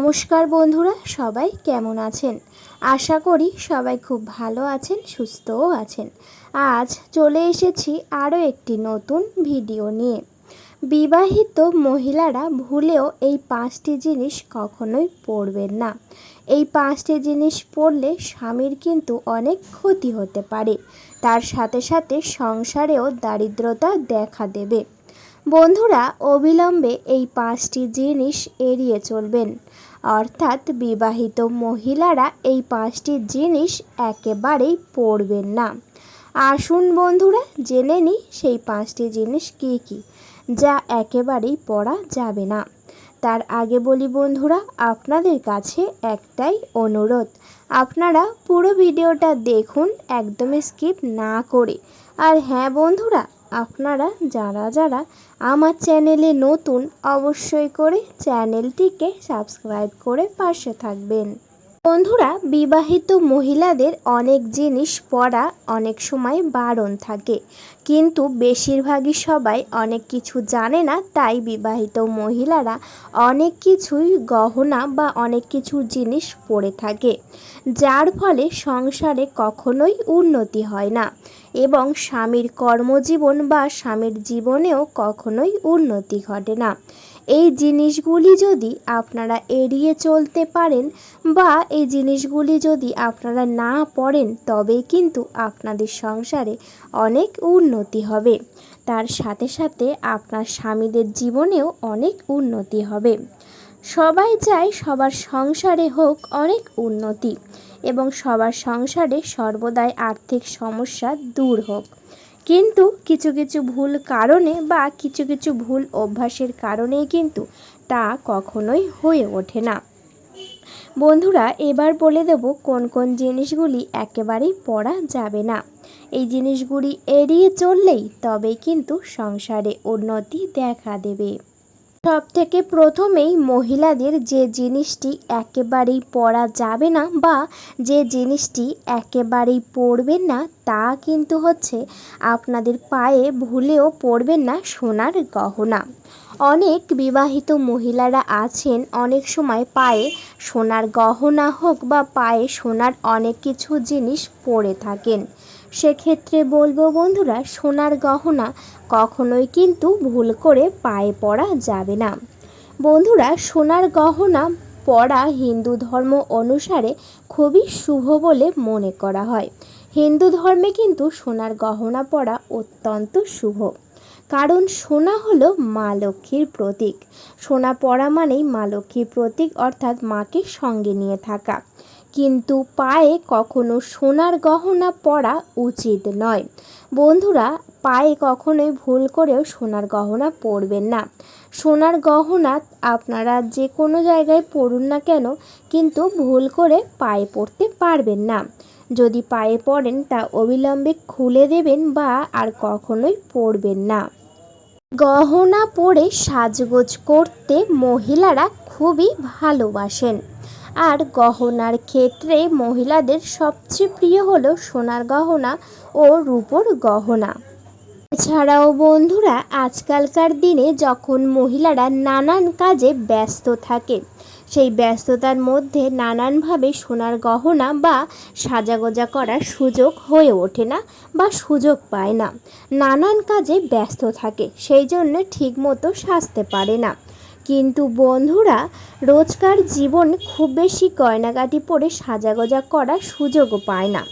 নমস্কার বন্ধুরা, সবাই কেমন আছেন? আশা করি সবাই খুব ভালো আছেন, সুস্থও আছেন। আজ চলে এসেছি আরও একটি নতুন ভিডিও নিয়ে। বিবাহিত মহিলারা ভুলেও এই পাঁচটি জিনিস কখনোই পড়বেন না। এই পাঁচটি জিনিস পড়লে স্বামীর কিন্তু অনেক ক্ষতি হতে পারে। তার সাথে সাথে সংসারেও দারিদ্রতা দেখা দেবে। বন্ধুরা, অবিলম্বে এই পাঁচটি জিনিস এড়িয়ে চলবেন। অর্থাৎ বিবাহিত মহিলারা এই পাঁচটি জিনিস একেবারেই পড়বেন না। আসুন বন্ধুরা, জেনে নিই সেই পাঁচটি জিনিস কী কী, যা একেবারেই পড়া যাবে না। তার আগে বলি বন্ধুরা, আপনাদের কাছে একটাই অনুরোধ। আপনারা পুরো ভিডিওটা দেখুন, একদমই স্কিপ না করে। আর হ্যাঁ বন্ধুরা আপনারা যারা যারা আমার চ্যানেলে নতুন অবশ্যই করে চ্যানেলটিকে সাবস্ক্রাইব করে পাশে থাকবেন। বন্ধুরা, বিবাহিত মহিলাদের অনেক জিনিস পরা অনেক সময় বারণ থাকে। কিন্তু বেশিরভাগই সবাই অনেক কিছু জানে না, তাই বিবাহিত মহিলারা অনেক কিছুই গহনা বা অনেক কিছু জিনিস পরে থাকে। যার ফলে সংসারে কখনোই উন্নতি হয় না এবং স্বামীর কর্মজীবন বা স্বামীর জীবনেও কখনোই উন্নতি ঘটে না। এই জিনিসগুলি যদি আপনারা এড়িয়ে চলতে পারেন বা এই জিনিসগুলি যদি আপনারা না পড়েন তবেই কিন্তু আপনাদের সংসারে অনেক উন্নতি হবে। তার সাথে সাথে আপনার স্বামীদের জীবনেও অনেক উন্নতি হবে। সবাই চায় সবার সংসারে হোক অনেক উন্নতি এবং সবার সংসারে সর্বদাই আর্থিক সমস্যা দূর হোক। কিন্তু কিছু কিছু ভুল কারণে বা কিছু কিছু ভুল অভ্যাসের কারণেই কিন্তু তা কখনোই হয়ে ওঠে না। বন্ধুরা, এবার বলে দেব কোন কোন জিনিসগুলি একেবারেই পড়া যাবে না। এই জিনিসগুলি এড়িয়ে চললেই তবেই কিন্তু সংসারে উন্নতি দেখা দেবে। সব থেকে প্রথমেই মহিলাদের যে জিনিসটি একেবারেই পরা যাবে না বা যে জিনিসটি একেবারেই পরবেন না, তা কিন্তু হচ্ছে আপনাদের পায়ে ভুলেও পরবেন না সোনার গহনা। অনেক বিবাহিত মহিলারা আছেন, অনেক সময় পায়ে সোনার গহনা হোক বা পায়ে সোনার অনেক কিছু জিনিস পরে থাকেন। সেক্ষেত্রে বলব বন্ধুরা, সোনার গহনা কখনোই কিন্তু ভুল করে পায়ে পরা যাবে না। বন্ধুরা, সোনার গহনা পরা হিন্দু ধর্ম অনুসারে খুবই শুভ বলে মনে করা হয়। হিন্দু ধর্মে কিন্তু সোনার গহনা পরা অত্যন্ত শুভ। কারণ সোনা হলো মা লক্ষ্মীর প্রতীক। সোনা পরা মানেই মা লক্ষ্মীর প্রতীক অর্থাৎ মাকে সঙ্গে নিয়ে থাকা। কিন্তু পায়ে কখনো সোনার গহনা পরা উচিত নয়। বন্ধুরা, পায়ে কখনোই ভুল করেও সোনার গহনা পরবেন না। সোনার গহনা আপনারা যে কোনো জায়গায় পরুন না কেন, কিন্তু ভুল করে পায়ে পরতে পারবেন না। যদি পায়ে পড়েন, তা অবিলম্বে খুলে দেবেন বা আর কখনোই পরবেন না। গহনা পরে সাজগোজ করতে মহিলারা খুবই ভালোবাসেন। আর গহনার ক্ষেত্রে মহিলাদের সবচেয়ে প্রিয় হলো সোনার গহনা ও রূপোর গহনা। এছাড়াও বন্ধুরা, আজকালকার দিনে যখন মহিলারা নানান কাজে ব্যস্ত থাকে, সেই ব্যস্ততার মধ্যে নানানভাবে সোনার গহনা বা সাজাগোজা করার সুযোগ হয়ে ওঠে না বা সুযোগ পায় না। নানান কাজে ব্যস্ত থাকে, সেই জন্য ঠিকমতো সাজতে পারে না। কিন্তু বন্ধুরা, রোজকার জীবন খুব বেশি গয়নাগাটি পরে সাজাগোজা করার সুযোগও পায় না।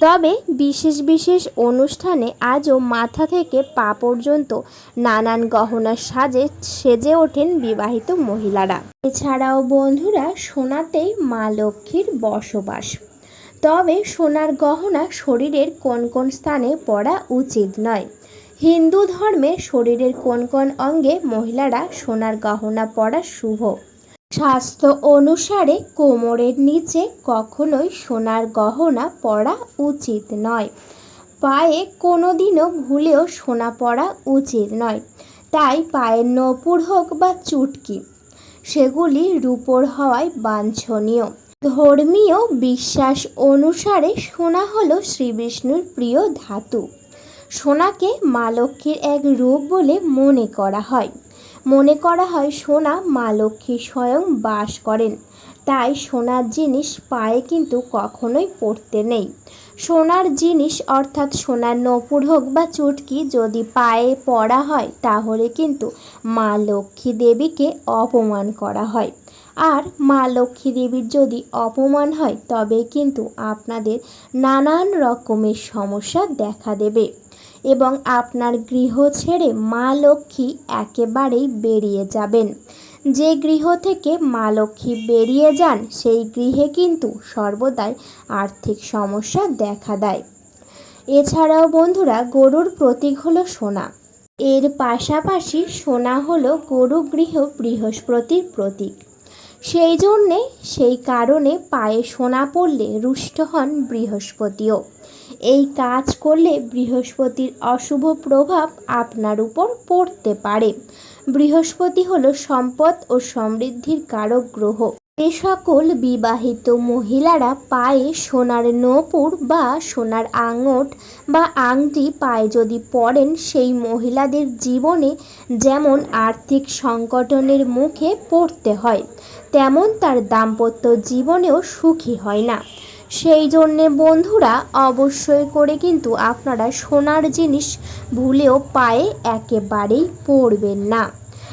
তবে বিশেষ বিশেষ অনুষ্ঠানে আজও মাথা থেকে পা পর্যন্ত নানান গহনার সাজে সেজে ওঠেন বিবাহিত মহিলারা। এছাড়াও বন্ধুরা, সোনাতেই মা লক্ষ্মীর বসবাস। তবে সোনার গহনা শরীরের কোন কোন স্থানে পরা উচিত নয়। হিন্দু ধর্মে শরীরের কোন কোন অঙ্গে মহিলারা সোনার গহনা পরা শুভ? স্বাস্থ্য অনুসারে কোমরের নিচে কখনোই সোনার গহনা পরা উচিত নয়। পায়ে কোনো দিনও ভুলেও সোনা পরা উচিত নয়। তাই পায়ের নপুর হোক বা চুটকি, সেগুলি রূপোর হওয়ায় বাঞ্ছনীয়। ধর্মীয় বিশ্বাস অনুসারে সোনা হলো শ্রীবিষ্ণুর প্রিয় ধাতু। সোনাকে মা লক্ষ্মীর এক রূপ বলে মনে করা হয়। মনে করা হয় সোনা মা লক্ষ্মী স্বয়ং বাস করেন। তাই সোনার জিনিস পায়ে কিন্তু কখনোই পড়তে নেই। সোনার জিনিস অর্থাৎ সোনার নপুর হোক বা চুটকি যদি পায়ে পড়া হয়, তাহলে কিন্তু মা লক্ষ্মী দেবীকে অপমান করা হয়। আর মা লক্ষ্মী দেবীর যদি অপমান হয়, তবে কিন্তু আপনাদের নানান রকমের সমস্যা দেখা দেবে। এবং আপনার গৃহ ছেড়ে মা লক্ষ্মী একেবারেই বেরিয়ে যাবেন। যে গৃহ থেকে মা লক্ষ্মী বেরিয়ে যান, সেই গৃহে কিন্তু সর্বদাই আর্থিক সমস্যা দেখা দেয়। এছাড়াও বন্ধুরা, গরুর প্রতীক হলো সোনা। এর পাশাপাশি সোনা হলো গরু গৃহ বৃহস্পতির প্রতীক। সেই জন্যে, সেই কারণে পায়ে সোনা পড়লে রুষ্ট হন বৃহস্পতিও। এই কাজ করলে বৃহস্পতির অশুভ প্রভাব আপনার উপর পড়তে পারে। বৃহস্পতি হলো সম্পদ ও সমৃদ্ধির কারক গ্রহ। এ সকল বিবাহিত মহিলারা পায়ে সোনার নপুর বা সোনার আঙট বা আংটি পায়ে যদি পড়েন, সেই মহিলাদের জীবনে যেমন আর্থিক সংকটনের মুখে পড়তে হয়, তেমন তার দাম্পত্য জীবনেও সুখী হয় না। সেই জন্যে বন্ধুরা অবশ্যই করে কিন্তু আপনারা সোনার জিনিস ভুলেও পায়ে একেবারেই পরবেন না।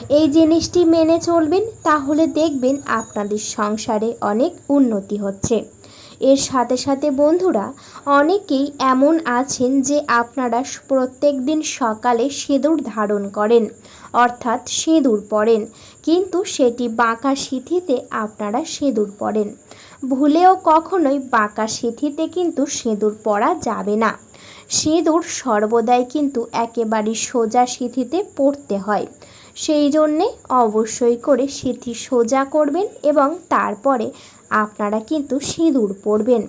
এই জিনিসটি মেনে চলবেন, তাহলে দেখবেন আপনাদের সংসারে অনেক উন্নতি হচ্ছে। এর সাথে সাথে বন্ধুরা, অনেকেই এমন আছেন যে আপনারা প্রত্যেক দিন সকালে সিঁদুর ধারণ করেন, অর্থাৎ সিঁদুর পরেন কিন্তু সেটি বাঁকা সিঁথিতে আপনারা সিঁদুর পরেন ভুলেও কখনোই বাঁকা সিঁথিতে কিন্তু সিঁদুর পরা যাবে না। সিঁদুর সর্বদাই কিন্তু একেবারে সোজা সিঁথিতে পড়তে হয়। সেই জন্যে অবশ্যই করে সিঁথি সোজা করবেন এবং তারপরে আপনারা কিন্তু সিঁদুর পরবেন।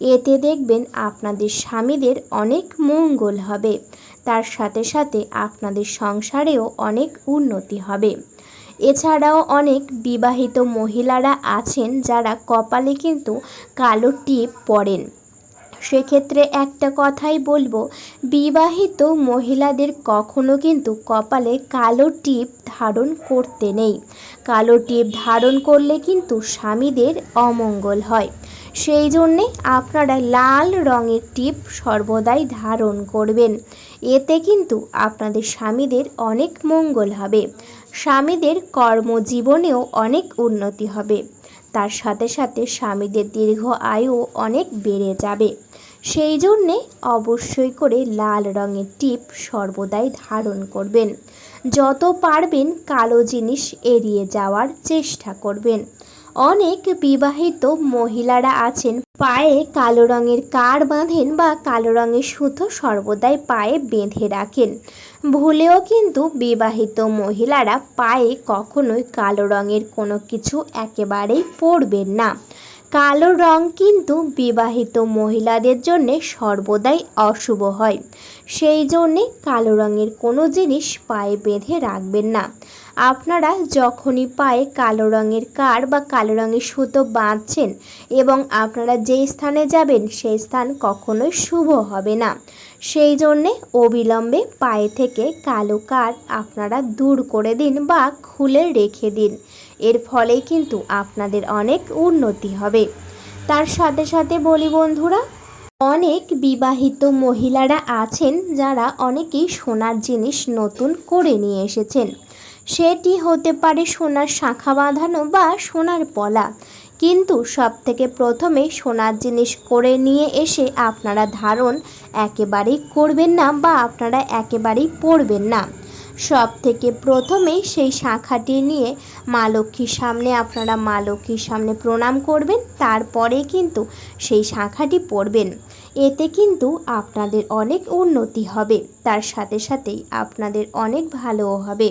এতে দেখবেন আপনাদের স্বামীদের অনেক মঙ্গল হবে। তার সাথে সাথে আপনাদের সংসারেও অনেক উন্নতি হবে। এছাড়াও অনেক বিবাহিত মহিলারা আছেন যারা কপালে কিন্তু কালো টিপ পরেন। সেক্ষেত্রে একটা কথাই বলব, বিবাহিত মহিলাদের কখনো কিন্তু কপালে কালো টিপ ধারণ করতে নেই। কালো টিপ ধারণ করলে কিন্তু স্বামীদের অমঙ্গল হয়। সেই জন্যে আপনারা লাল রঙের টিপ সর্বদাই ধারণ করবেন। এতে কিন্তু আপনাদের স্বামীদের অনেক মঙ্গল হবে। স্বামীদের কর্মজীবনেও অনেক উন্নতি হবে। তার সাথে সাথে স্বামীদের দীর্ঘ আয়ু অনেক বেড়ে যাবে। সেই জন্যে অবশ্যই করে লাল রঙের টিপ সর্বদাই ধারণ করবেন। যত পারবেন কালো জিনিস এড়িয়ে যাওয়ার চেষ্টা করবেন। অনেক বিবাহিত মহিলারা আছেন পায়ে কালো রঙের কার বাঁধেন বা কালো রঙের সুতো সর্বদাই পায়ে বেঁধে রাখেন। ভুলেও কিন্তু বিবাহিত মহিলারা পায়ে কখনোই কালো রঙের কোনো কিছু একেবারেই পরবেন না। কালো রং কিন্তু বিবাহিত মহিলাদের জন্য সর্বদাই অশুভ হয়। সেই জন্যে কালো রঙের কোনো জিনিস পায়ে বেঁধে রাখবেন না। আপনারা যখনই পায়ে কালো রঙের কার বা কালো রঙের সুতো বাঁধছেন এবং আপনারা যে স্থানে যাবেন, সেই স্থান কখনোই শুভ হবে না। সেই জন্যে অবিলম্বে পায়ে থেকে কালো কার আপনারা দূর করে দিন বা খুলে রেখে দিন। এর ফলে কিন্তু আপনাদের অনেক উন্নতি হবে। তার সাথে সাথে বলি বন্ধুরা, অনেক বিবাহিত মহিলারা আছেন যারা অনেকেই সোনার জিনিস নতুন করে নিয়ে এসেছেন। সেটি হতে পারে সোনার শাখা বাঁধানো বা সোনার পলা। কিন্তু সব থেকে প্রথমে সোনার জিনিস করে নিয়ে এসে আপনারা ধারণ একেবারেই করবেন না বা আপনারা একেবারেই পরবেন না। সব থেকে প্রথমেই সেই শাখাটি নিয়ে মা লক্ষ্মীর সামনে আপনারা মা লক্ষ্মীর সামনে প্রণাম করবেন, তারপরে কিন্তু সেই শাখাটি পরবেন এতে কিন্তু আপনাদের অনেক উন্নতি হবে, তার সাথে সাথেই আপনাদের অনেক ভালোও হবে।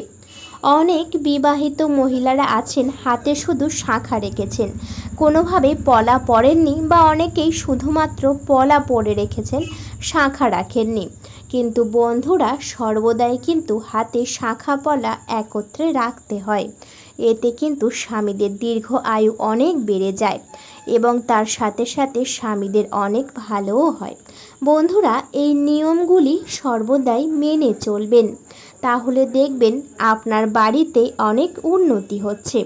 অনেক বিবাহিত মহিলারা আছেন, হাতে শুধু শাঁখা রেখেছেন। কোনোভাবে পলা পরেননি বা অনেকেই শুধুমাত্র পলা পরে রেখেছেন, শাঁখা রাখেননি। কিন্তু বন্ধুরা সর্বদাই কিন্তু হাতে শাঁখা পলা একত্রে রাখতে হয়। এতে কিন্তু স্বামীদের দীর্ঘ আয়ু অনেক বেড়ে যায় এবং তার সাথে সাথে স্বামীদের অনেক ভালোও হয়। বন্ধুরা, এই নিয়মগুলি সর্বদাই মেনে চলবেন। তাহলে দেখবেন আপনার বাড়িতে অনেক উন্নতি হচ্ছে।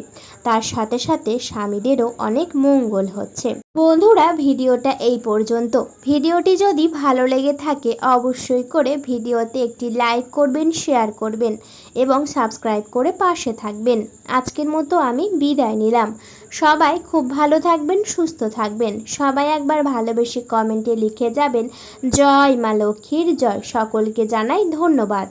তার সাথে সাথে স্বামীদেরও অনেক মঙ্গল হচ্ছে। বন্ধুরা, ভিডিওটা এই পর্যন্ত। ভিডিওটি যদি ভালো লেগে থাকে, অবশ্যই করে ভিডিওতে একটি লাইক করবেন, শেয়ার করবেন এবং সাবস্ক্রাইব করে পাশে থাকবেন। আজকের মতো আমি বিদায় নিলাম। সবাই খুব ভালো থাকবেন, সুস্থ থাকবেন। সবাই একবার ভালোবেসে কমেন্টে লিখে যাবেন, জয় মা লক্ষ্মীর জয়। সকলকে জানাই ধন্যবাদ।